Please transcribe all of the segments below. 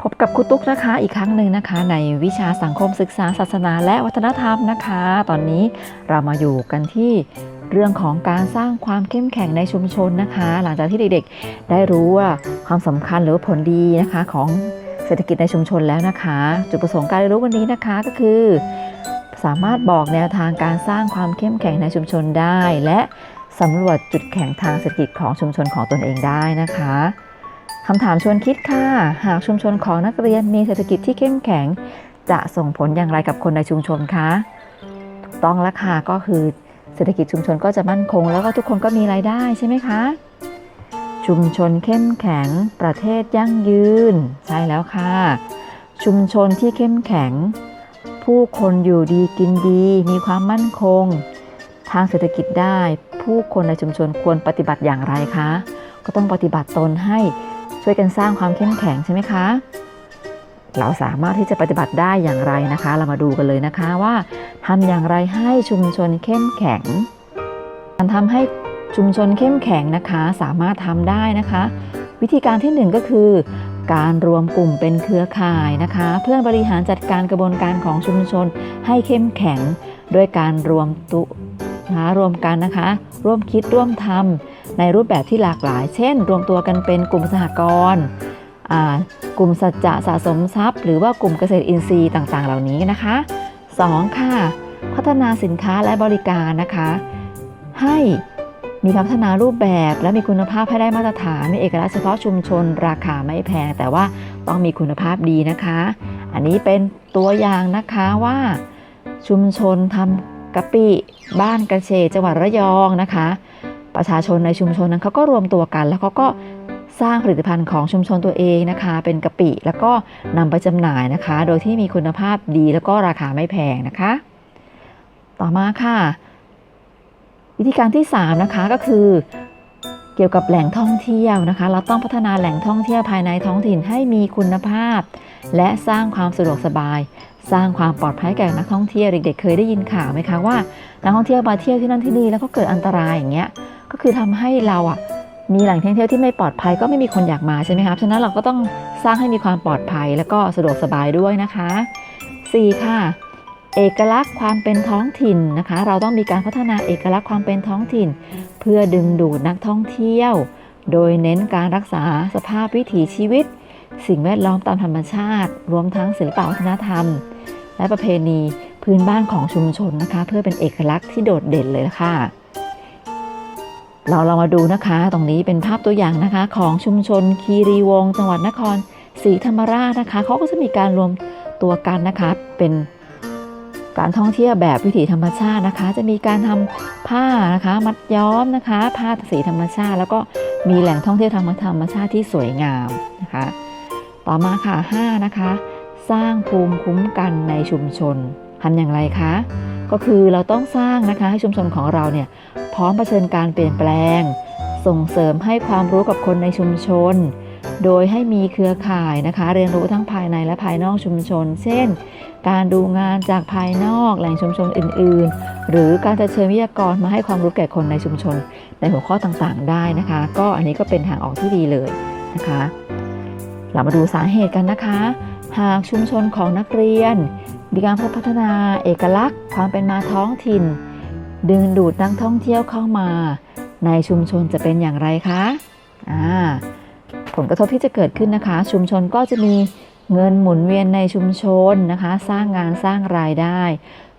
พบกับครูตุ๊กนะคะอีกครั้งหนึ่งนะคะ ในวิชาสังคมศึกษาศาสนาและวัฒนธรรมนะคะ ตอนนี้เรามาอยู่กันที่เรื่องของการสร้างความเข้มแข็งในชุมชนนะคะ หลังจากที่เด็กๆ ได้รู้ว่าความสำคัญหรือผลดีนะคะของเศรษฐกิจในชุมชนแล้วนะคะ จุดประสงค์การเรียนรู้วันนี้นะคะก็คือ สามารถบอกแนวทางการสร้างความเข้มแข็งในชุมชนได้ และสำรวจจุดแข็งทางเศรษฐกิจของชุมชนของตนเองได้นะคะ คำถามชวนคิดค่ะ หากชุมชนของนักเรียนมีเศรษฐกิจที่เข้มแข็ง จะส่งผลอย่างไรกับคนในชุมชนคะถูกต้องแล้วค่ะก็คือเศรษฐกิจชุมชนก็จะมั่นคง แล้วก็ทุกคนก็มีรายได้ใช่ไหมคะ ชุมชนเข้มแข็ง ประเทศยั่งยืน ใช่แล้วค่ะ ชุมชนที่เข้มแข็ง ผู้คนอยู่ดีกินดี มีความมั่นคง ทางเศรษฐกิจได้ ผู้คนในชุมชนควรปฏิบัติอย่างไรคะ ก็ต้องปฏิบัติตนให้ ช่วยกันสร้างความเข้มแข็งใช่ไหมคะ เราสามารถที่จะปฏิบัติได้อย่างไรนะคะ เรามาดูกันเลยนะคะว่าทำอย่างไรให้ชุมชนเข้มแข็ง การทำให้ชุมชนเข้มแข็งนะคะ สามารถทำได้นะคะ วิธีการที่หนึ่งก็คือ การรวมกลุ่มเป็นเครือข่ายนะคะ เพื่อบริหารจัดการกระบวนการของชุมชนให้เข้มแข็ง ด้วยการรวมตุนะรวมกันนะคะ ร่วมคิดร่วมทำ ในรูปแบบที่หลากหลาย เช่น รวมตัวกันเป็นกลุ่มสหกรณ์กลุ่มสัจจะสะสมทรัพย์ หรือว่ากลุ่มเกษตรอินทรีย์ต่างๆ เหล่านี้นะคะ 2. ค่ะ พัฒนาสินค้าและบริการนะคะ ให้มีพัฒนารูปแบบและมีคุณภาพให้ได้มาตรฐาน มีเอกลักษณ์เฉพาะชุมชน ราคาไม่แพง แต่ว่าต้องมีคุณภาพดีนะคะ อันนี้เป็นตัวอย่างนะคะว่า ชุมชนทำกะปิบ้านกระเฉดจังหวัดระยองนะคะ ประชาชนในชุมชนนั้นเขาก็รวมตัวกัน แล้วเขาก็สร้างผลิตภัณฑ์ของชุมชนตัวเองนะคะ เป็นกะปิแล้วก็นำไปจำหน่ายนะคะ โดยที่มีคุณภาพดีแล้วก็ราคาไม่แพงนะคะ ต่อมาค่ะ วิธีการที่ 3 นะคะก็คือเกี่ยวกับแหล่งท่องเที่ยวนะคะ เราต้องพัฒนาแหล่งท่องเที่ยวภายในท้องถิ่นให้มีคุณภาพ และสร้างความสะดวกสบาย สร้างความปลอดภัยแก่นักท่องเที่ยวเด็กๆ เคยได้ยินข่าวไหมคะว่านักท่องเที่ยวมาเที่ยวที่นั่นที่นี่แล้วก็เกิดอันตรายอย่างเงี้ย คือทำให้เราอะมีแหล่งท่องเที่ยวที่ไม่ปลอดภัยก็ไม่มีคนอยากมาใช่ไหมครับฉะนั้นเราก็ต้องสร้างให้มีความปลอดภัยแล้วก็สะดวกสบายด้วยนะคะ 4. ค่ะ เอกลักษณ์ความเป็นท้องถิ่นนะคะ เราต้องมีการพัฒนาเอกลักษณ์ความเป็นท้องถิ่น เพื่อดึงดูดนักท่องเที่ยว โดยเน้นการรักษาสภาพวิถีชีวิต สิ่งแวดล้อมตามธรรมชาติ รวมทั้งศิลปวัฒนธรรม และประเพณีพื้นบ้านของชุมชนนะคะ เพื่อเป็นเอกลักษณ์ที่โดดเด่นเลยะค่ะ เราเรามาดูนะคะ ตรงนี้เป็นภาพตัวอย่างนะคะ ของชุมชนคีรีวงจังหวัดนครศรีธรรมราชนะคะเขาก็จะมีการรวมตัวกันนะคะ เป็นการท่องเที่ยวแบบวิถีธรรมชาตินะคะ จะมีการทำผ้านะคะ มัดย้อมนะคะ ผ้าสีธรรมชาติ แล้วก็มีแหล่งท่องเที่ยวทางธรรมชาติที่สวยงามนะคะ ต่อมาค่ะ5นะคะ สร้างภูมิคุ้มกันในชุมชนทำอย่างไรคะ ก็คือเราต้องสร้างนะคะให้ชุมชนของเราเนี่ยพร้อมเผชิญการเปลี่ยนแปลง ส่งเสริมให้ความรู้กับคนในชุมชน โดยให้มีเครือข่ายนะคะ เรียนรู้ทั้งภายในและภายนอกชุมชน เช่น การดูงานจากภายนอกแหล่งชุมชนอื่น ๆ หรือการจะเชิญวิทยากรมาให้ความรู้แก่คนในชุมชน ในหัวข้อต่างๆ ได้นะคะ ก็อันนี้ก็เป็นทางออกที่ดีเลยนะคะเรามาดูสาเหตุกันนะคะ หากชุมชนของนักเรียน มีการพัฒนาเอกลักษณ์ ความเป็นมาท้องถิ่น ดึงดูดนักท่องเที่ยวเข้ามา ในชุมชนจะเป็นอย่างไรคะอ่าผลกระทบที่จะเกิดขึ้นนะคะ ชุมชนก็จะมีเงินหมุนเวียนในชุมชนนะคะ สร้างงานสร้างรายได้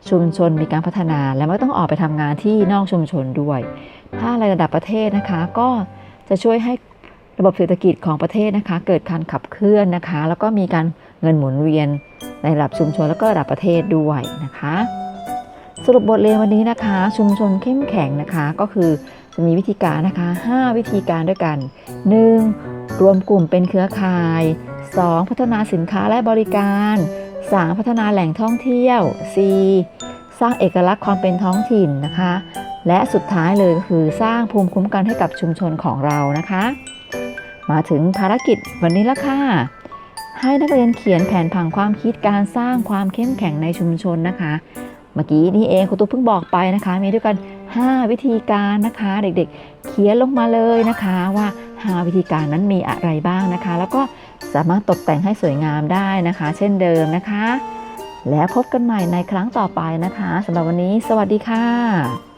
ชุมชนมีการพัฒนาและไม่ต้องออกไปทำงานที่นอกชุมชนด้วย ถ้าระดับประเทศนะคะ ก็จะช่วยให้ระบบเศรษฐกิจของประเทศนะคะ เกิดการขับเคลื่อนนะคะ แล้วก็มีการเงินหมุนเวียน ในระดับชุมชนแล้วก็ระดับประเทศด้วยนะคะ สรุปบทเรียนวันนี้นะคะ ชุมชนเข้มแข็งนะคะก็คือจะมีวิธีการนะคะ 5 วิธีการด้วยกัน 1. รวมกลุ่มเป็นเครือข่าย 2. พัฒนาสินค้าและบริการ 3. พัฒนาแหล่งท่องเที่ยว 4. สร้างเอกลักษณ์ความเป็นท้องถิ่นนะคะ และสุดท้ายเลยก็คือสร้างภูมิคุ้มกันให้กับชุมชนของเรานะคะ มาถึงภารกิจวันนี้ละค่ะ ให้นักเรียนเขียนแผนผังความคิดการสร้างความเข้มแข็งในชุมชนนะคะ เมื่อกี้นี่เองครูตุ๊กเพิ่งบอกไปนะคะ มีด้วยกัน 5 วิธีการนะคะ เด็กๆ เขียนลงมาเลยนะคะว่า 5 วิธีการนั้นมีอะไรบ้างนะคะ แล้วก็สามารถตกแต่งให้สวยงามได้นะคะ เช่นเดิมนะคะ แล้วพบกันใหม่ในครั้งต่อไปนะคะสำหรับวันนี้ สวัสดีค่ะ